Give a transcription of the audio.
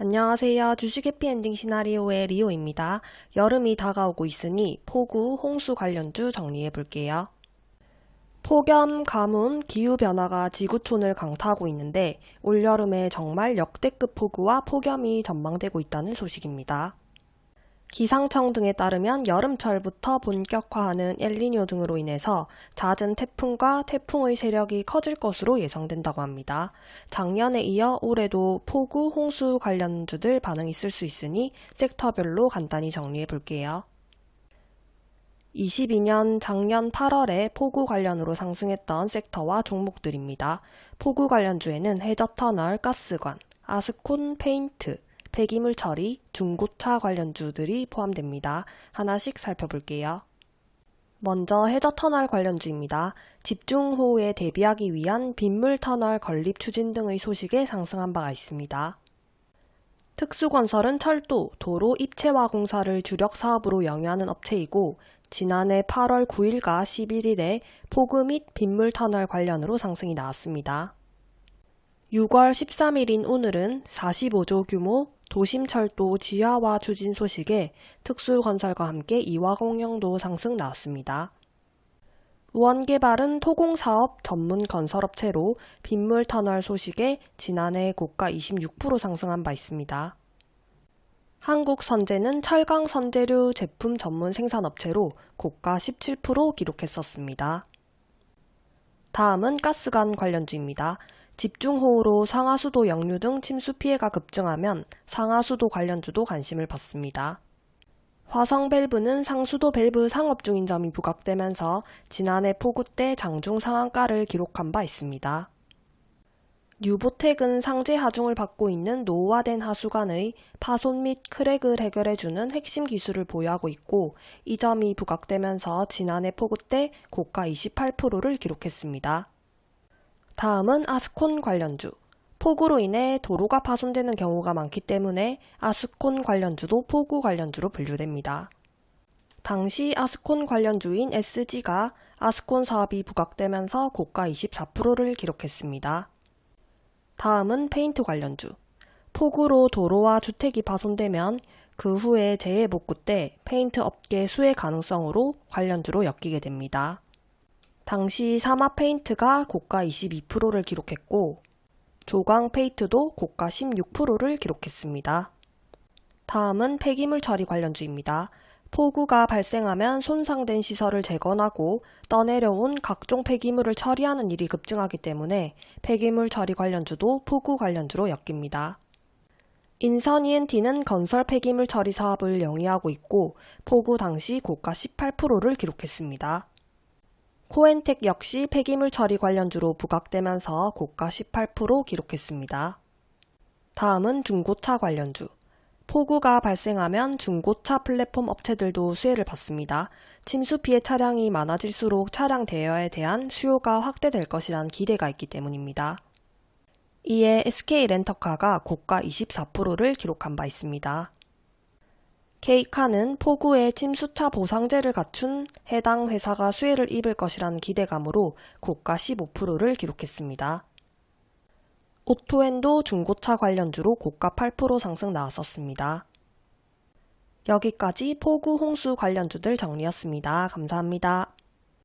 안녕하세요. 주식 해피엔딩 시나리오의 리오입니다. 여름이 다가오고 있으니 폭우, 홍수 관련주 정리해 볼게요. 폭염, 가뭄, 기후변화가 지구촌을 강타하고 있는데 올여름에 정말 역대급 폭우와 폭염이 전망되고 있다는 소식입니다. 기상청 등에 따르면 여름철부터 본격화하는 엘니뇨 등으로 인해서 잦은 태풍과 태풍의 세력이 커질 것으로 예상된다고 합니다. 작년에 이어 올해도 폭우, 홍수 관련주들 반응이 있을 수 있으니 섹터별로 간단히 정리해 볼게요. 22년 작년 8월에 폭우 관련으로 상승했던 섹터와 종목들입니다. 폭우 관련주에는 해저터널, 가스관, 아스콘 페인트, 폐기물 처리, 중고차 관련주들이 포함됩니다. 하나씩 살펴볼게요. 먼저 해저 터널 관련주입니다. 집중호우에 대비하기 위한 빗물 터널 건립 추진 등의 소식에 상승한 바가 있습니다. 특수건설은 철도, 도로 입체화 공사를 주력 사업으로 영위하는 업체이고 지난해 8월 9일과 11일에 포구 및 빗물 터널 관련으로 상승이 나왔습니다. 6월 13일인 오늘은 45조 규모 도심철도 지하화 추진 소식에 특수건설과 함께 이화공영도 상승 나왔습니다. 우원개발은 토공사업 전문 건설업체로 빗물터널 소식에 지난해 고가 26% 상승한 바 있습니다. 한국선제는 철강선재료 제품 전문 생산업체로 고가 17% 기록했었습니다. 다음은 가스관 관련주입니다. 집중호우로 상하수도 역류 등 침수 피해가 급증하면 상하수도 관련주도 관심을 받습니다. 화성 밸브는 상수도 밸브 상업 중인 점이 부각되면서 지난해 폭우 때 장중 상한가를 기록한 바 있습니다. 뉴보텍은 상제 하중을 받고 있는 노후화된 하수관의 파손 및 크랙을 해결해주는 핵심 기술을 보유하고 있고 이 점이 부각되면서 지난해 폭우 때 고가 28%를 기록했습니다. 다음은 아스콘 관련주. 폭우로 인해 도로가 파손되는 경우가 많기 때문에 아스콘 관련주도 폭우 관련주로 분류됩니다. 당시 아스콘 관련주인 SG가 아스콘 사업이 부각되면서 고가 24%를 기록했습니다. 다음은 페인트 관련주. 폭우로 도로와 주택이 파손되면 그 후에 재해 복구 때 페인트 업계 수혜 가능성으로 관련주로 엮이게 됩니다. 당시 사마 페인트가 고가 22%를 기록했고 조광 페인트도 고가 16%를 기록했습니다. 다음은 폐기물 처리 관련주입니다. 폭우가 발생하면 손상된 시설을 재건하고 떠내려온 각종 폐기물을 처리하는 일이 급증하기 때문에 폐기물 처리 관련주도 폭우 관련주로 엮입니다. 인선 ENT는 건설 폐기물 처리 사업을 영위하고 있고 폭우 당시 고가 18%를 기록했습니다. 코엔텍 역시 폐기물 처리 관련주로 부각되면서 고가 18% 기록했습니다. 다음은 중고차 관련주. 폭우가 발생하면 중고차 플랫폼 업체들도 수혜를 받습니다. 침수 피해 차량이 많아질수록 차량 대여에 대한 수요가 확대될 것이란 기대가 있기 때문입니다. 이에 SK 렌터카가 고가 24%를 기록한 바 있습니다. 케이카는 폭우에 침수차 보상제를 갖춘 해당 회사가 수혜를 입을 것이라는 기대감으로 고가 15%를 기록했습니다. 오토엔도 중고차 관련주로 고가 8% 상승 나왔었습니다. 여기까지 폭우 홍수 관련주들 정리였습니다. 감사합니다.